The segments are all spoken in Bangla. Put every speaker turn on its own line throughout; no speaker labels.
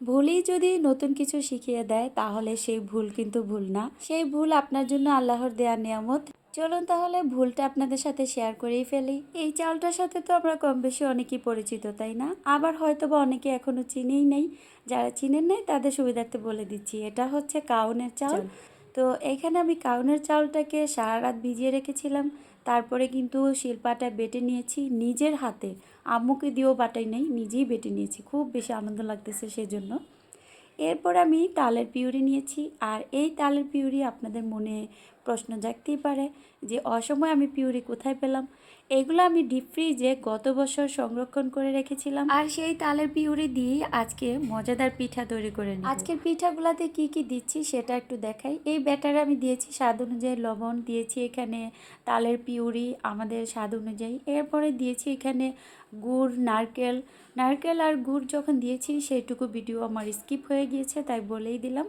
ভুলই যদি নতুন কিছু শিখিয়ে দেয়, তাহলে সেই ভুল কিন্তু ভুল না। সেই ভুল আপনার জন্য আল্লাহর দেয়া নিয়ামত। চলুন তাহলে ভুলটা আপনাদের সাথে শেয়ার করেই ফেলি। এই চালটার সাথে তো আমরা কম বেশি অনেকেই পরিচিত, তাই না? আবার হয়তো বা অনেকে এখনও চিনেই নেই। যারা চিনেন নাই, তাদের সুবিধার্থে বলে দিচ্ছি। এটা হচ্ছে কাউনের চাল। তো এখানে আমি কাউনের চাউলটাকে সারা রাত ভিজিয়ে রেখেছিলাম। তারপরে কিন্তু শিল্পাটা বেটে নিয়েছি নিজের হাতে। আম্মুকে দিয়েও বাটাই নাই, নিজেই বেটে নিয়েছি। খুব বেশি আনন্দ লাগতেছে সেজন্য। এরপর আমি তালের পিউরি নিয়েছি। আর এই তালের পিউরি আপনাদের মনে প্রশ্ন জাগতেই পারে যে অসময় আমি পিউরি কোথায় পেলাম? এগুলো আমি ডিপ ফ্রিজে গত বছর সংরক্ষণ করে রেখেছিলাম। আর সেই তালের পিউরি দিয়ে আজকে মজাদার পিঠা তৈরি করে নিই আজকের পিঠাগুলোতে কি কি দিচ্ছি সেটা একটু দেখাই। এই ব্যাটারে আমি দিয়েছি স্বাদ অনুযায়ী লবণ দিয়েছি এখানে তালের পিউরি আমাদের স্বাদ অনুযায়ী। এরপরে দিয়েছি এখানে গুড় নারকেল। নারকেল আর গুড় যখন দিয়েছি সেইটুকু ভিডিও আমার স্কিপ হয়ে গিয়েছে তাই বলেই দিলাম।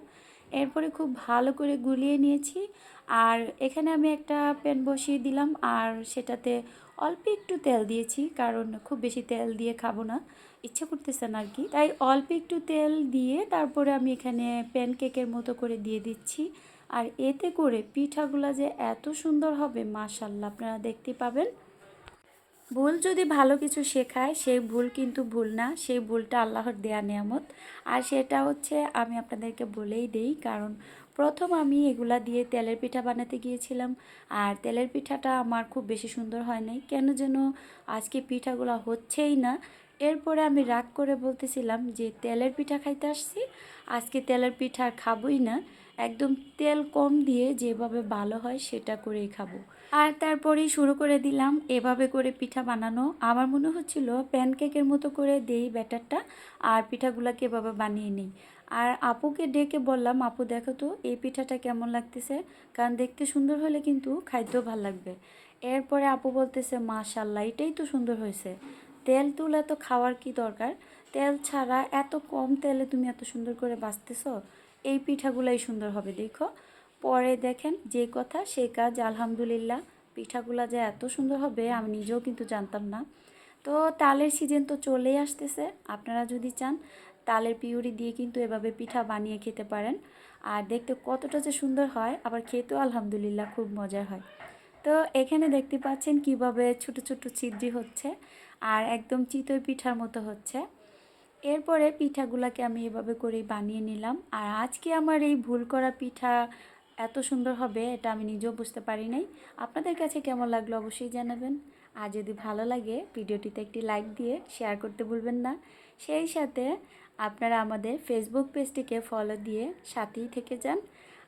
এরপরে খুব ভালো করে গুলিয়ে নিয়েছি। আর এখানে আমি একটা প্যান বসিয়ে দিলাম আর সেটাতে অল্প একটু তেল দিয়েছি কারণ খুব বেশি তেল দিয়ে খাব না, ইচ্ছে করতেছে না আর কি। তাই অল্প একটু তেল দিয়ে তারপরে আমি এখানে প্যান কেকের মতো করে দিয়ে দিচ্ছি। আর এতে করে পিঠাগুলো যে এত সুন্দর হবে মাশাল্লাহ আপনারা দেখতে পাবেন। ভুল যদি ভালো কিছু শেখায়, সেই ভুল কিন্তু ভুল না, সেই ভুলটা আল্লাহর দেয়া নিয়ামত। আর সেটা হচ্ছে আমি আপনাদেরকে বলেই দেই, কারণ প্রথম আমি এগুলা দিয়ে তেলের পিঠা বানাতে গিয়েছিলাম, আর তেলের পিঠাটা আমার খুব বেশি সুন্দর হয় নাই কেন যেন আজকে পিঠাগুলো হচ্ছেই না এরপরে আমি রাগ করে বলতেছিলাম যে, তেলের পিঠা খাইতে আসছি, আজকে তেলের পিঠা খাবোই না। একদম তেল কম দিয়ে যেভাবে ভালো হয় সেটা করেই খাব। আর তারপরেই শুরু করে দিলাম এভাবে করে পিঠা বানানো। আমার মনে হচ্ছিল প্যানকেকের মতো করে দেই ব্যাটারটা আর পিঠাগুলোকে এভাবে বানিয়ে নিই। আর আপুকে ডেকে বললাম, আপু, দেখো তো, এই পিঠাটা কেমন লাগতেছে? কারণ দেখতে সুন্দর হলে কিন্তু খাদ্য ভালো লাগবে। এরপরে আপু বলতেছে, মাশাল্লাহ, এটাই তো সুন্দর হয়েছে। তেল তুল এত খাওয়ার কি দরকার? তেল ছাড়া এত কম তেলে তুমি এত সুন্দর করে বাঁচতেছো? এই পিঠাগুলাই সুন্দর হবে, দেখো। পরে দেখেন যে কথা, সে কাজ, আলহামদুলিল্লাহ, পিঠাগুলা যে এত সুন্দর হবে, আমি নিজেও কিন্তু জানতাম না। তো তালের সিজন তো চলেই আসতেছে, আপনারা যদি চান, তালের পিউরি দিয়ে কিন্তু এভাবে পিঠা বানিয়ে খেতে পারেন। আর দেখতে কতটা যে সুন্দর হয়, আবার খেতেও আলহামদুলিল্লাহ খুব মজার হয়। তো এখানে দেখতে পাচ্ছেন কীভাবে ছোট ছোট ছিদ্রি হচ্ছে। আর একদম চিতই পিঠার মতো হচ্ছে। এরপরে পিঠাগুলোকে আমি এভাবে করেই বানিয়ে নিলাম। আর আজকে আমার এই ভুল করা পিঠা এত সুন্দর হবে, এটা আমি নিজেও বুঝতে পারি নাই। আপনাদের কাছে কেমন লাগল অবশ্যই জানাবেন। আর যদি ভালো লাগে, ভিডিওটিতে একটি লাইক দিয়ে শেয়ার করতে ভুলবেন না। সেই সাথে আপনারা আমাদের ফেসবুক পেজটিকে ফলো দিয়ে সাথেই থেকে যান।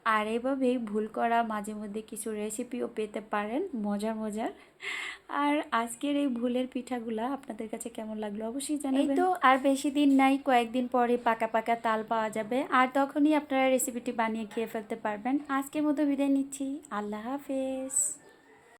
আর এভাবেই ভুল করা মাঝে মধ্যে কিছু রেসিপিও পেতে পারেন মজার মজার। আর আজকের এই ভুলের পিঠাগুলা আপনাদের কাছে কেমন লাগল অবশ্যই জানাবেন। এই তো আর বেশি দিন নাই কয়েকদিন পরে পাকা পাকা তাল পাওয়া যাবে। আর তখনই আপনারা রেসিপিটি বানিয়ে খেয়ে ফেলতে পারবেন। আজকের মতো বিদায় নিচ্ছি। আল্লাহ হাফেজ।